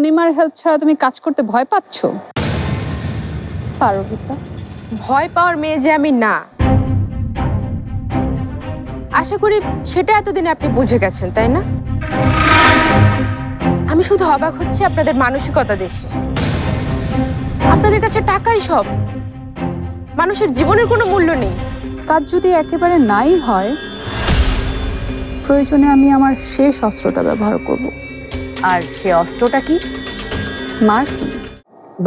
তনিমার help ছাড়া তুমি কাজ করতে ভয় পাচ্ছ? ভয় পাওয়ার মেয়ে যে আমি না। আশা করি সেটা এতদিনে আপনি বুঝে গেছেন তাই না? আমি শুধু অবাক হচ্ছি আপনাদের মানসিকতা দেখে। আপনাদের কাছে টাকাই সব। মানুষের জীবনের কোনো মূল্য নেই। কাজ যদি একেবারে নাই হয় প্রয়োজনে আমি আমার শেষ অস্ত্রটা ব্যবহার করব। আর সে অস্ত্রটা কি? মার্কিং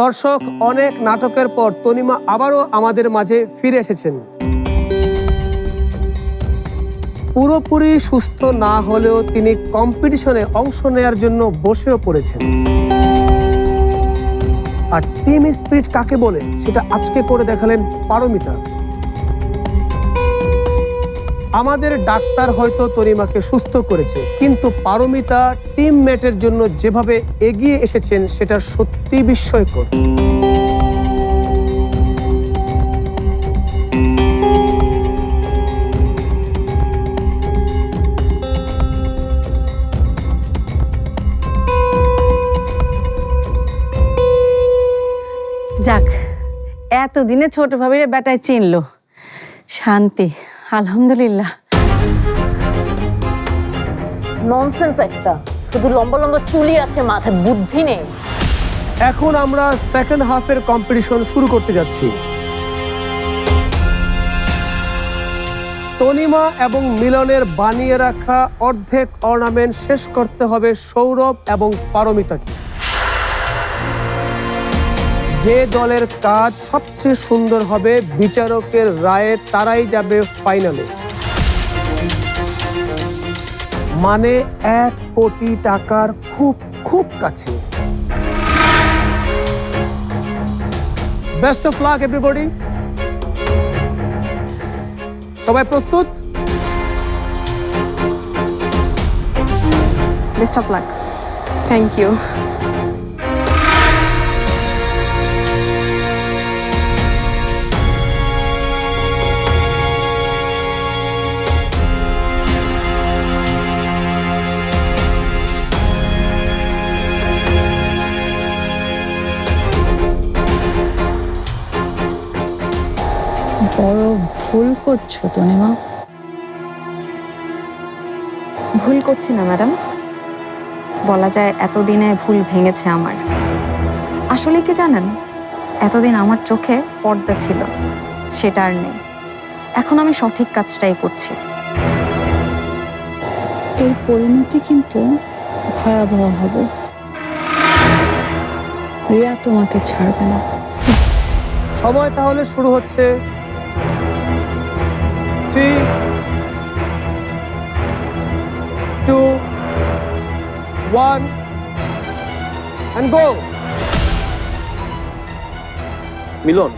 দর্শক, অনেক নাটকের পর তনিমা আবারও আমাদের মাঝে ফিরে এসেছেন। পুরোপুরি সুস্থ না হলেও তিনি কম্পিটিশনে অংশ নেয়ার জন্য বসেও পড়েছেন। আর টিম স্পিরিট কাকে বলে, সেটা আজকে করে দেখালেন পারমিতা। আমাদের ডাক্তার হয়তো তরিমাকে সুস্থ করেছে, কিন্তু পারমিতা টিমমেটের জন্য যেভাবে এগিয়ে এসেছেন, সেটা সত্যি বিস্ময়কর। যাক, এতদিনে ছোট ভাবিরে বেটায় চিনলো। শান্তি। আলহামদুলিল্লাহ। ননসেন্স একটা। শুধু লম্বা লম্বা চুলি আছে মাথায় বুদ্ধি নেই। এখন আমরা সেকেন্ড হাফের কম্পিটিশন শুরু করতে যাচ্ছি। তনিমা এবং মিলনের বানিয়ে রাখা অর্ধেক অর্নামেন্ট শেষ করতে হবে সৌরভ এবং পারমিতাকে। যে দলের কাজ সবচেয়ে সুন্দর হবে, বিচারকের রায়ে তারাই যাবে ফাইনালে। মানে এক কোটি টাকার খুব খুব কাছে। বেস্ট অফ লাক এভরিবডি সবাই প্রস্তুত? Best of luck thank you বড় ভুল করছ তনিমা ভুল করছি না ম্যাডাম। বলা যায় এতদিনে ভুল ভেঙেছে আমার। আসলে কি জানেন এতদিন আমার চোখে পর্দা ছিল সেটা আর নেই। এখন আমি সঠিক কাজটাই করছি। এই পরিণতি কিন্তু ভয়াবহ হবে। রিয়া তোমাকে ছাড়বে না। সময় তাহলে শুরু হচ্ছে three two one and go Milan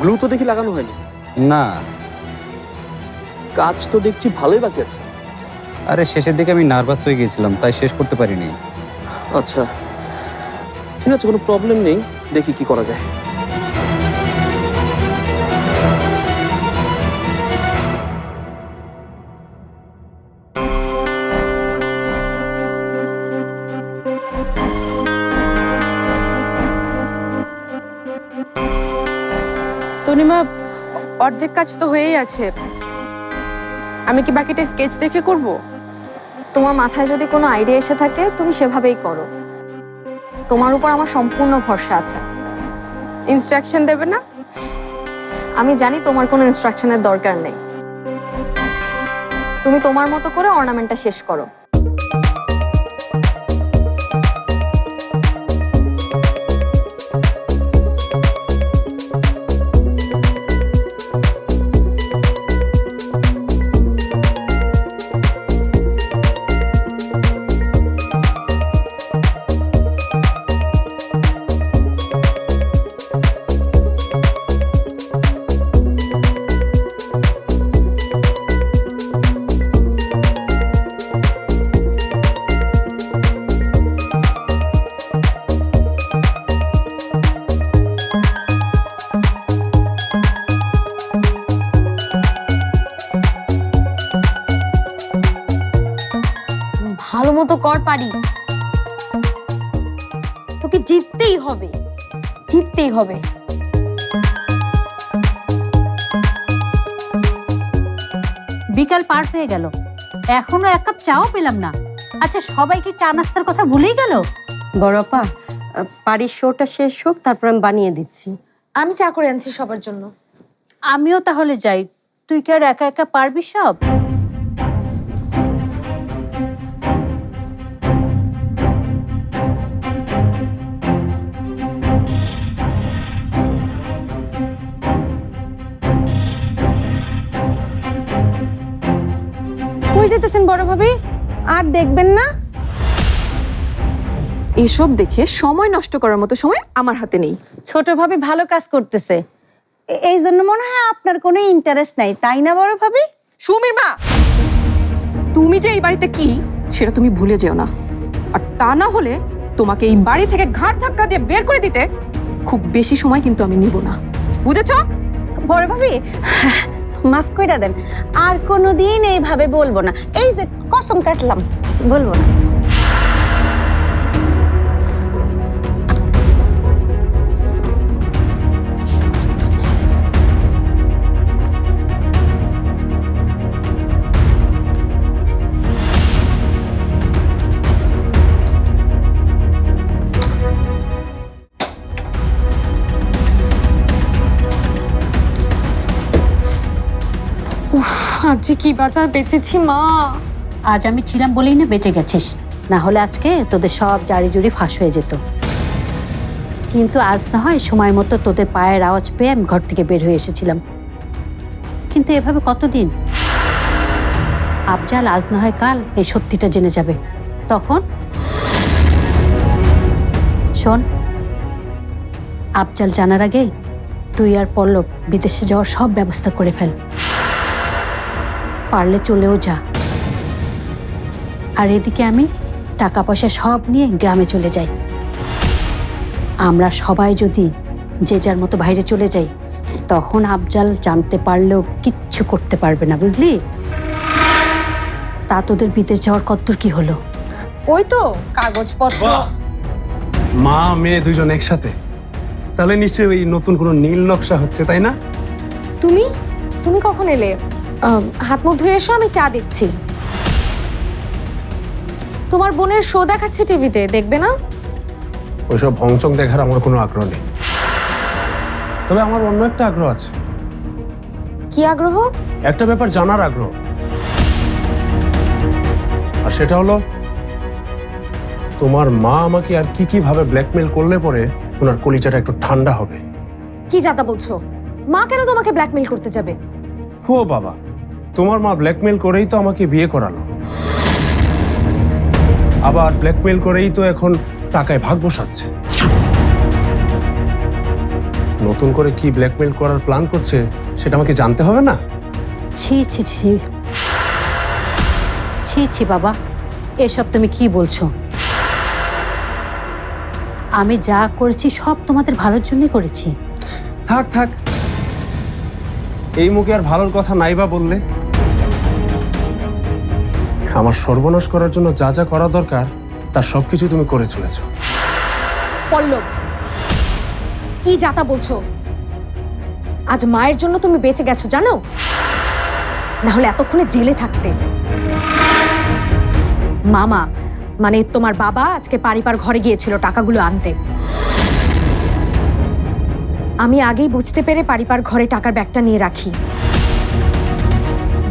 glue তো দেখি লাগানো হয়নি। না। কাজ তো দেখছি ভালোই বাকি আছে। আরে শেষের দিকে আমি নার্ভাস হয়ে গিয়েছিলাম তাই শেষ করতে পারিনি। আচ্ছা। ঠিক আছে কোনো প্রবলেম নেই দেখি কি করা যায়। অর্ধেক কাজ তো হয়েই আছে। আমি কি বাকিটা স্কেচ দেখে করব? তোমার মাথায় যদি কোনো আইডিয়া এসে থাকে, তুমি সেভাবেই করো। তোমার উপর আমার সম্পূর্ণ ভরসা আছে। ইনস্ট্রাকশন দেবে না? আমি জানি তোমার কোনো ইনস্ট্রাকশনের দরকার নেই। তুমি তোমার মতো করে অর্নামেন্টটা শেষ করো। হবে। বিকাল পার হয়ে গেল। এখনও এক কাপ চাও পেলাম না। আচ্ছা সবাই কি চা নাস্তার কথা ভুলেই গেল? বড়পা বাড়ির শোটা শেষ হোক তারপর আমি বানিয়ে দিচ্ছি। আমি চা করে আনছি সবার জন্য। আমিও তাহলে যাই। তুই কি আর একা একা পারবি সব? কই যেতেছেন বড় ভাবি? আর দেখবেন না। এসব দেখে সময় নষ্ট করার মতো সময় আমার হাতে নেই। ছোট ভাবি ভালো কাজ করতেছে। এ- এই জন্য মনে হয় আপনার কোনো ইন্টারেস্ট নাই তাই না বড় ভাবি? সুমির মা! তুমি যে এই বাড়িতে কি সেটা তুমি ভুলে যেও না। আর তা না হলে তোমাকে এই বাড়ি থেকে ঘাট ধাক্কা দিয়ে বের করে দিতে খুব বেশি সময় কিন্তু আমি নিব না। বুঝেছ? বড় ভাবি মাফ কইরা দেন, আর কোনো দিন এইভাবে বলব না। এই যে কসম কাটলাম, বলব না। যে কি বাজার বেঁচেছি মা। আজ আমি ছিলাম বলেই না বেঁচে গেছিস। না হলে আজকে তোদের সব জারি জুড়ি ফাঁস হয়ে যেত। কিন্তু আজ না হয় সময় মতো তোদের পায়ের আওয়াজ পেয়ে আমি ঘর থেকে বের হয়ে এসেছিলাম। কিন্তু এভাবে কতদিন? আবজাল, আজ না হয় কাল এই সত্যিটা জেনে যাবে। তখন? শোন, আবজাল জানার আগে তুই আর পল্লব বিদেশে যাওয়ার সব ব্যবস্থা করে ফেল। পারলে চলেও যা। আর এদিকে আমি টাকা পয়সা সব নিয়ে গ্রামে চলে যাই। আমরা সবাই যদি যে যার মতো বাইরে চলে যাই তখন আফজাল জানতে পারলেও কিচ্ছু করতে পারবে না বুঝলি? তা তোদের বিদেশ যাওয়ার কত্তর কি হলো? ওই তো কাগজপত্র। মা মেয়ে দুজন একসাথে। তাহলে নিশ্চয়ই ওই নতুন কোনো নীল নকশা হচ্ছে তাই না? তুমি? তুমি কখন এলে? হাত মুখ ধুয়ে এসো আমি চা দিচ্ছি। তোমার বোনের শো দেখাচ্ছে টিভিতে দেখবে না? ওইসব ভংচং দেখার আমার কোনো আগ্রহ নেই। তবে আমার অন্য একটা আগ্রহ আছে। কি আগ্রহ? একটা ব্যাপার জানার আগ্রহ। আর সেটা হলো তোমার মা আমাকে আর কি কি ভাবে ব্ল্যাকমেল করলে পরে ওনার কলিজাটা একটু ঠান্ডা হবে। কি যাতা বলছো? মা কেন তোমাকে ব্ল্যাকমেল করতে যাবে? ও বাবা তোমার মা ব্ল্যাকমেল করেই তো আমাকে বিয়ে করালো। আবার ব্ল্যাকমেল করেই তো এখন টাকায় ভাগ বসাচ্ছে। নতুন করে কি ব্ল্যাকমেল করার প্ল্যান করছে সেটা আমাকে জানতে হবে না? ছি ছি ছি। ছি ছি বাবা এসব তুমি কি বলছো? আমি যা করেছি সব তোমাদের ভালোর জন্যই করেছি। থাক থাক। এই মুখে আর ভালোর কথা নাই বা বললে। আমার সর্বনাশ করার জন্য যা যা করা দরকার তার সবকিছু তুমি করে চলেছো। পল্লব, কি যাতা বলছো? আজ মায়ের জন্য তুমি বেঁচে গেছো, জানো? না হলে এতক্ষণে জেলে থাকতে। মামা মানে তোমার বাবা আজকে পারিপার ঘরে গিয়েছিল টাকাগুলো আনতে। আমি আগেই বুঝতে পেরে পারিপার ঘরে টাকার ব্যাগটা নিয়ে রাখি।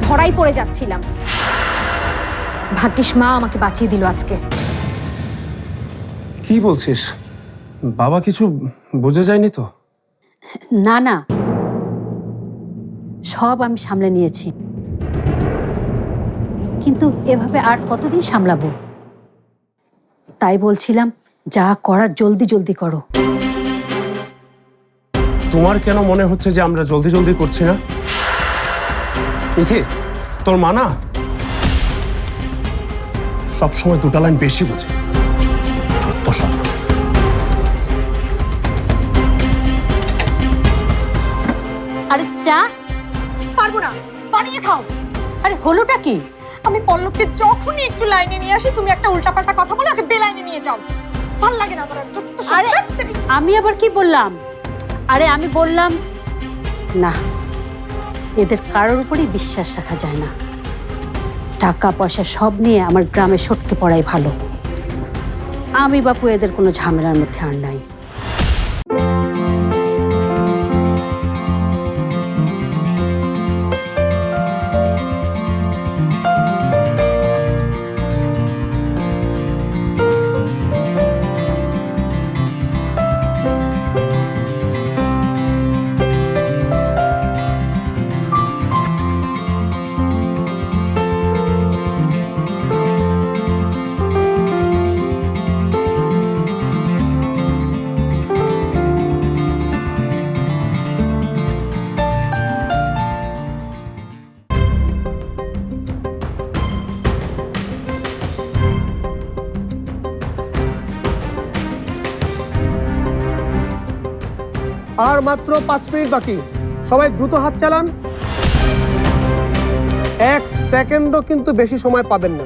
ধরাই পড়ে যাচ্ছিলাম। ভাগ্যিস মা আমাকে বাঁচিয়ে দিল আজকে। কি বলছিস? বাবা কিছু বুঝে যায়নি তো? না না। সব আমি সামলে নিয়েছি। কিন্তু এভাবে আর কতদিন সামলাবো? তাই বলছিলাম যা করার জলদি জলদি করো। তোমার কেন মনে হচ্ছে যে আমরা জলদি জলদি করছি না? ইথে তোর মানা সব সময় দুটা লাইন বেশি বুঝে। সত্য সব। আরে চা? পারব না। বানিয়ে খাও। আরে হলোটা কি? আমি পল্লবকে যখনই একটু লাইনে নিয়ে আসি তুমি একটা উল্টাপাল্টা কথা বলে ওকে বেলাইনে নিয়ে যাও। ভালো লাগে না আমার আর যত সব আরে ধ্যাত্তেরি। আমি আবার কি বললাম? আরে আমি বললাম না এদের কারোর উপরই বিশ্বাস রাখা যায় না। টাকা পয়সা সব নিয়ে আমার গ্রামে সটকে পড়াই ভালো। আমি বাপু, এদের কোনো ঝামেলার মধ্যে আর নাই। আর মাত্র পাঁচ মিনিট বাকি। সবাই দ্রুত হাত চালান। এক সেকেন্ডও কিন্তু বেশি সময় পাবেন না।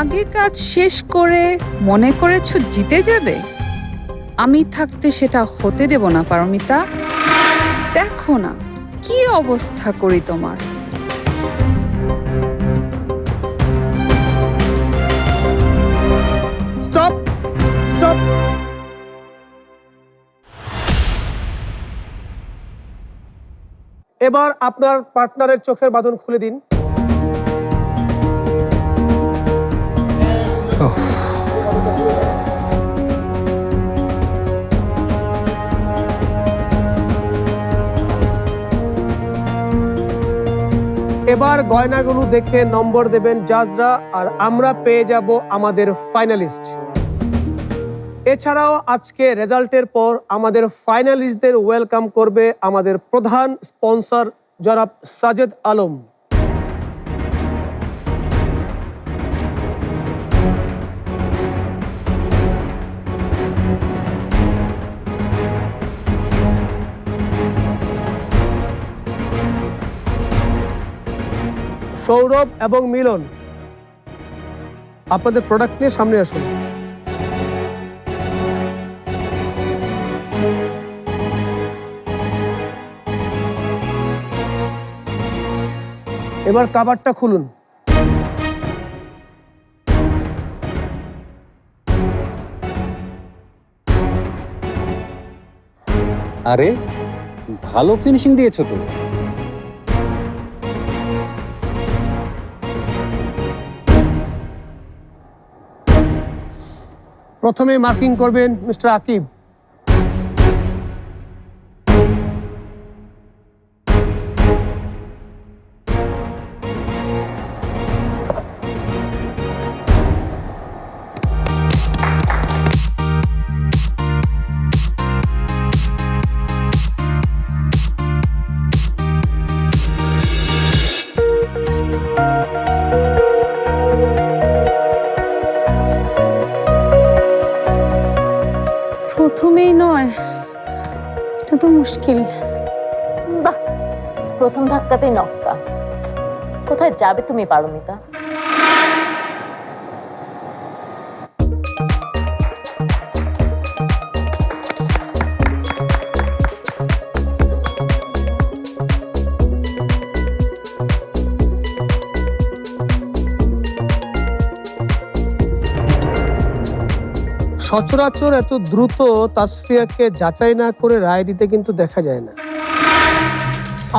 আগে কাজ শেষ করে মনে করেছ জিতে যাবে? আমি থাকতে সেটা হতে দেব না, পারমিতা। দেখো না কি অবস্থা করি তোমার? Stop stop. এবার আপনার পার্টনারের চোখের বাঁধন খুলে দিন। এবার গয়নাগুলো দেখে নম্বর দেবেন জাজরা, আর আমরা পেয়ে যাব আমাদের ফাইনালিস্ট। এছাড়াও আজকে রেজাল্টের পর আমাদের ফাইনালিস্টদের ওয়েলকাম করবে আমাদের প্রধান স্পন্সর জনাব সাজেদ আলম। সৌরভ এবং মিলন। আপনাদের প্রোডাক্ট নিয়ে সামনে আসুন। এবার কাবারটা খুলুন। আরে, ভালো ফিনিশিং দিয়েছ তো। প্রথমে মার্কিং করবেন মিস্টার আকিব। মুশকিল। বাহ প্রথম ধাক্কাতেই নক্কা। কোথায় যাবে তুমি পারমিতা? সচরাচর এত দ্রুত তাসফিয়াকে যাচাই না করে রায় দিতে কিন্তু দেখা যায় না।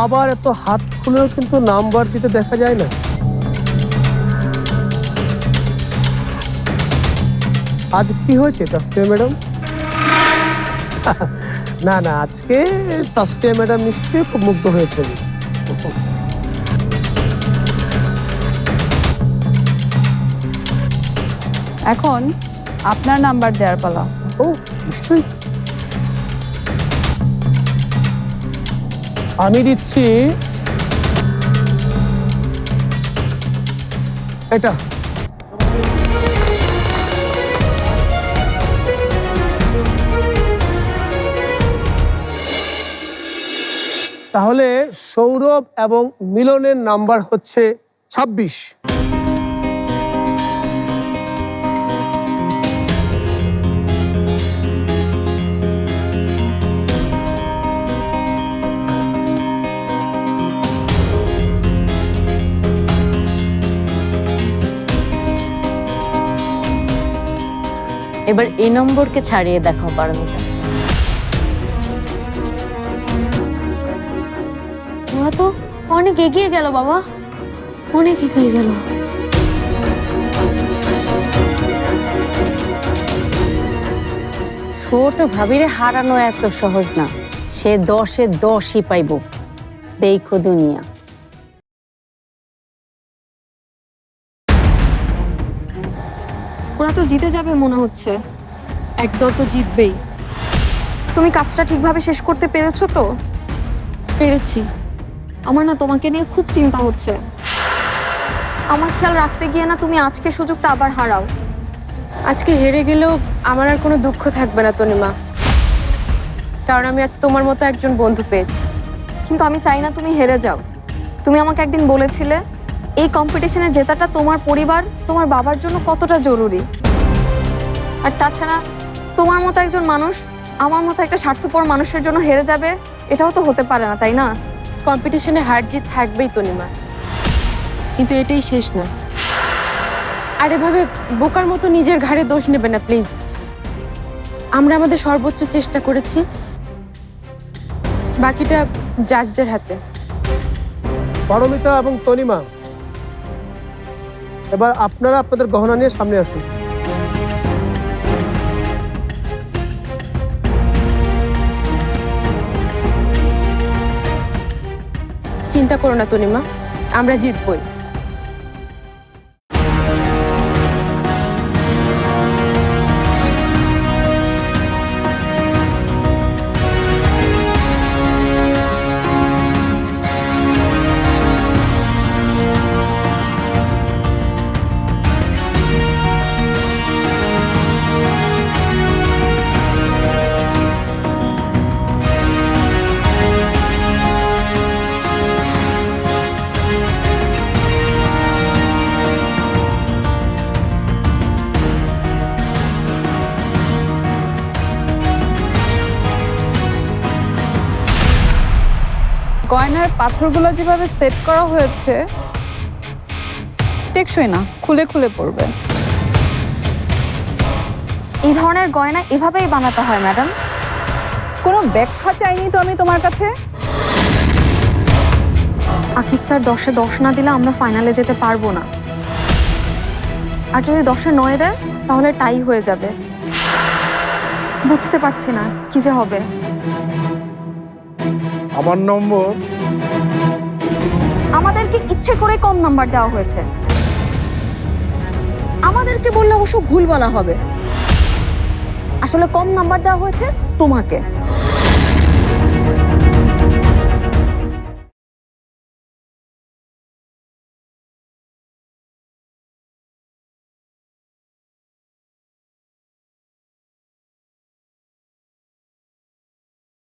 আবার এত হাত খুলেও কিন্তু নাম্বার দিতে দেখা যায় না। আজ কি হয়েছে তাসফিয়া ম্যাডাম? না না, আজকে তাসফিয়া ম্যাডাম নিশ্চয়ই খুব মুগ্ধ হয়েছেন। এখন আপনার নাম্বার দেওয়ার পালা। ও নিশ্চয়ই। আমি দিচ্ছি এটা। তাহলে সৌরভ এবং মিলনের নাম্বার হচ্ছে ছাব্বিশ। এবার এই নম্বরকে ছাড়িয়ে দেখো পারমিতা। ওরা তো অনেক এগিয়ে গেল বাবা। অনেক এগিয়ে গেল। ছোট ভাবিরে হারানো এত সহজ না। সে দশে দশই পাইব। দেখো দুনিয়া। তো জিতে যাবে মনে হচ্ছে। একদল তো জিতবেই। তুমি কাজটা ঠিকভাবে শেষ করতে পেরেছ তো? পেরেছি। আমার না তোমাকে নিয়ে খুব চিন্তা হচ্ছে। আমার খেয়াল রাখতে গিয়ে না তুমি আজকে সুযোগটা আবার হারাও। আজকে হেরে গেলেও আমার আর কোনো দুঃখ থাকবে না তনিমা। কারণ আমি আজ তোমার মতো একজন বন্ধু পেয়েছি। কিন্তু আমি চাই না তুমি হেরে যাও। তুমি আমাকে একদিন বলেছিলে এই কম্পিটিশনে জেতাটা তোমার পরিবার তোমার বাবার জন্য কতটা জরুরি? আর তাছাড়া তোমার মতো একজন মানুষ আমার মতো একটা স্বার্থপর মানুষের জন্য হেরে যাবে এটাও তো হতে পারে না তাই না? কম্পিটিশনে হার জিত থাকবেই তনিমা কিন্তু এটাই শেষ না। আর এভাবে বোকার মতো নিজের ঘাড়ে দোষ নেবে না প্লিজ। আমরা আমাদের সর্বোচ্চ চেষ্টা করেছি বাকিটা জাজদের হাতে। পারমিতা এবং তনিমা এবার আপনারা আপনাদের গহনা নিয়ে সামনে আসুন। চিন্তা করো না তনিমা। আমরা জিতবই। গয়নার পাথরগুলো যেভাবে সেট করা হয়েছে টেকসই না খুলে খুলে পড়বে। এই ধরনের গয়না এভাবেই বানাতে হয় ম্যাডাম। কোনো ব্যাখ্যা চাইনি তো আমি তোমার কাছে? আকিব স্যার দশে দশ না দিলে আমরা ফাইনালে যেতে পারব না। আর যদি দশে নয় দেয় তাহলে টাই হয়ে যাবে। বুঝতে পারছি না কি যে হবে। আমার নম্বর? আমাদেরকে ইচ্ছে করে কম নাম্বার দেওয়া হয়েছে। আমাদেরকে বললে অবশ্য ভুল বলা হবে। আসলে কম নাম্বার দেওয়া হয়েছে তোমাকে।